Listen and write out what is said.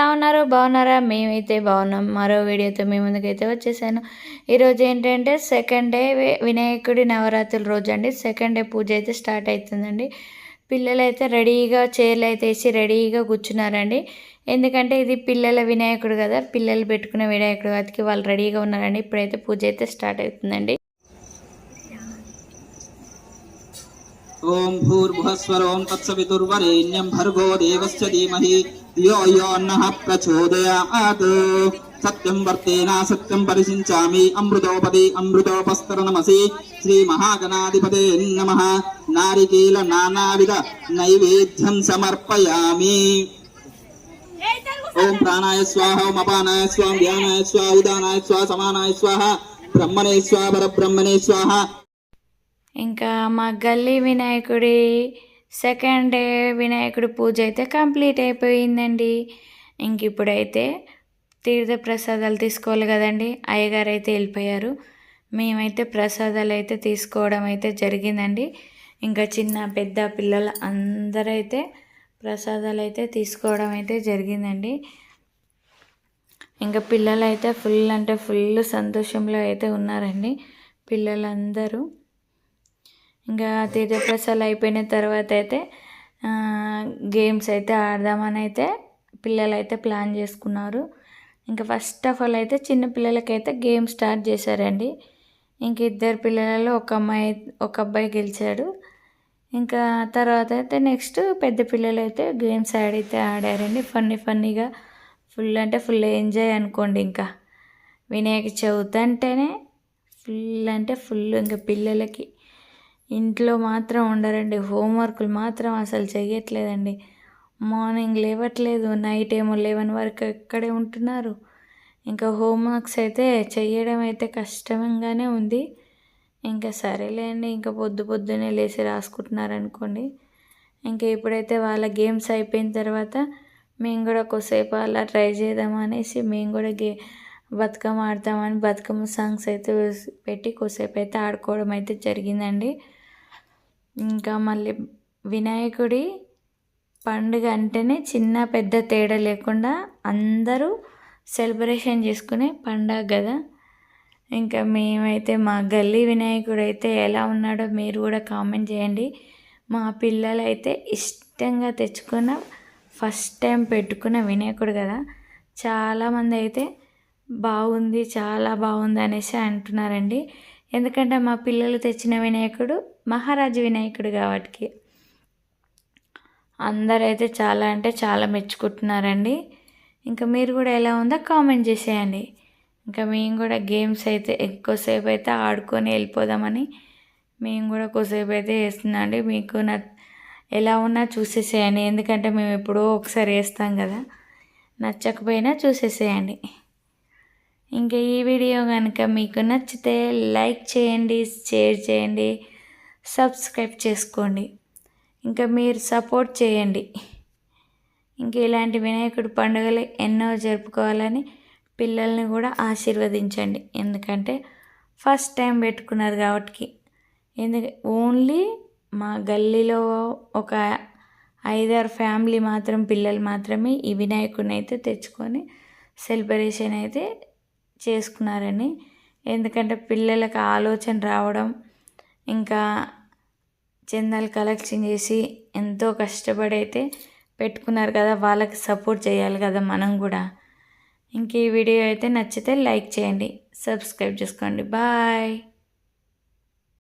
ఎలా ఉన్నారు? బాగున్నారా? మేమైతే బాగున్నాం. మరో వీడియోతో మీ ముందుకైతే వచ్చేసాను. ఈరోజు ఏంటంటే సెకండ్ డే వినాయకుడి నవరాత్రుల రోజు అండి. సెకండ్ డే పూజ అయితే స్టార్ట్ అవుతుందండి పిల్లలు అయితే రెడీగా చైర్లు అయితే వేసి రెడీగా కూర్చున్నారండి. ఎందుకంటే ఇది పిల్లల వినాయకుడు కదా. పిల్లలు పెట్టుకునే వినాయకుడు వాటికి వాళ్ళు రెడీగా ఉన్నారండి. ఇప్పుడైతే పూజ అయితే స్టార్ట్ అవుతుందండి. ఓం భూర్భువస్వరోం తత్సవితుర్వరేణ్యం భర్గో దేవస్య ధీమహి. ధియో యో నః ప్రచోదయాత్ సత్యం వర్తేనా సత్యం పరిశించామి అమృతోపది అమృతోపస్తర నమసి శ్రీ మహాగణాధిపతే నమ నారికేల నానావిధ నైవేద్యం సమర్పయామి ఓం ప్రాణాయ స్వాహ ఓం అపానాయ స్వాహ ధ్యానాయ స్వాహ ఉదానాయ స్వాహ సమానాయ స్వాహ బ్రహ్మణే స్వాహ పరబ్రహ్మణే స్వాహ ఇంకా మా గల్లీ వినాయకుడి సెకండ్ డే వినాయకుడి పూజ అయితే కంప్లీట్ అయిపోయిందండి. ఇంక ఇప్పుడైతే తీర్థ ప్రసాదాలు తీసుకోవాలి కదండి. అయ్యగారు అయితే వెళ్ళిపోయారు. మేమైతే ప్రసాదాలు అయితే తీసుకోవడం అయితే జరిగిందండి. ఇంకా చిన్న పెద్ద పిల్లలు అందరైతే ప్రసాదాలు అయితే తీసుకోవడం అయితే జరిగిందండి. ఇంకా పిల్లలు అయితే ఫుల్ అంటే ఫుల్ సంతోషంలో అయితే ఉన్నారండి. పిల్లలందరూ ఇంకా తీర్థప్రసాలు అయిపోయిన తర్వాత అయితే గేమ్స్ అయితే ఆడదామని అయితే పిల్లలు అయితే ప్లాన్ చేసుకున్నారు. ఇంకా ఫస్ట్ ఆఫ్ ఆల్ అయితే చిన్న పిల్లలకైతే గేమ్ స్టార్ట్ చేశారండి. ఇంక ఇద్దరు పిల్లలలో ఒక అమ్మాయి ఒక అబ్బాయి గెలిచాడు. ఇంకా తర్వాత అయితే నెక్స్ట్ పెద్ద పిల్లలు అయితే గేమ్స్ ఆడితే ఆడారండి. ఫన్నీ ఫన్నీగా ఫుల్ అంటే ఫుల్ ఎంజాయ్ అనుకోండి ఇంకా. వినాయక చవితి అంటేనే ఫుల్ అంటే ఫుల్ ఇంకా పిల్లలకి. ఇంట్లో మాత్రం ఉండరండి. హోంవర్క్లు మాత్రం అసలు చేయట్లేదండి మార్నింగ్ లేవట్లేదు నైట్ ఏమో లెవెన్ వరకు ఇక్కడే ఉంటున్నారు. ఇంకా హోంవర్క్స్ అయితే చేయడం అయితే కష్టంగానే ఉంది. ఇంకా సరేలేండి ఇంకా పొద్దు పొద్దునే లేచి రాసుకుంటున్నారు అనుకోండి ఇంకా ఇప్పుడైతే వాళ్ళ గేమ్స్ అయిపోయిన తర్వాత మేము కూడా కొద్దిసేపు అలా ట్రై చేద్దాం అనేసి మేము కూడా గే బతుకమ్మ ఆడతామని బతుకమ్మ సాంగ్స్ అయితే పెట్టి కొద్దిసేపు అయితే ఆడుకోవడం అయితే జరిగిందండి. ఇంకా మళ్ళీ వినాయకుడి పండుగ అంటేనే చిన్న పెద్ద తేడా లేకుండా అందరూ సెలబ్రేషన్ చేసుకునే పండగ కదా. ఇంకా మేమైతే మా గల్లీ వినాయకుడు అయితే ఎలా ఉన్నాడో మీరు కూడా కామెంట్ చేయండి. మా పిల్లలు అయితే ఇష్టంగా తెచ్చుకున్న ఫస్ట్ టైం పెట్టుకున్న వినాయకుడు కదా. చాలామంది అయితే బాగుంది చాలా బాగుంది అనేసి అంటున్నారండి. ఎందుకంటే మా పిల్లలు తెచ్చిన వినాయకుడు మహారాజు వినాయకుడు కాబట్టి అందరైతే చాలా అంటే చాలా మెచ్చుకుంటున్నారండి. ఇంకా మీరు కూడా ఎలా ఉందో కామెంట్ చేసేయండి. ఇంకా మేము కూడా గేమ్స్ అయితే ఎక్కువసేపు అయితే ఆడుకొని వెళ్ళిపోదామని మేము కూడా కొద్దిసేపు అయితే వేస్తున్నాం అండి మీకు నా ఎలా ఉన్నా చూసేసేయండి. ఎందుకంటే మేము ఎప్పుడో ఒకసారి వేస్తాం కదా. నచ్చకపోయినా చూసేసేయండి. ఇంకా ఈ వీడియో కనుక మీకు నచ్చితే లైక్ చేయండి షేర్ చేయండి సబ్స్క్రైబ్ చేసుకోండి. ఇంకా మీరు సపోర్ట్ చేయండి. ఇంక ఇలాంటి వినాయకుడి పండుగలు ఎన్నో జరుపుకోవాలని పిల్లల్ని కూడా ఆశీర్వదించండి. ఎందుకంటే ఫస్ట్ టైం పెట్టుకున్నారు కాబట్టి. ఎందుకంటే ఓన్లీ మా గల్లీలో ఒక ఐదారు ఫ్యామిలీ మాత్రం పిల్లలు మాత్రమే ఈ వినాయకుడిని అయితే తెచ్చుకొని సెలబ్రేషన్ అయితే చేసుకున్నారని. ఎందుకంటే పిల్లలకు ఆలోచన రావడం ఇంకా చందాలు కలెక్షన్ చేసి ఎంతో కష్టపడి అయితే పెట్టుకున్నారు కదా వాళ్ళకి సపోర్ట్ చేయాలి కదా మనం కూడా. ఇంక ఈ వీడియో అయితే నచ్చితే లైక్ చేయండి సబ్స్క్రైబ్ చేసుకోండి. బాయ్!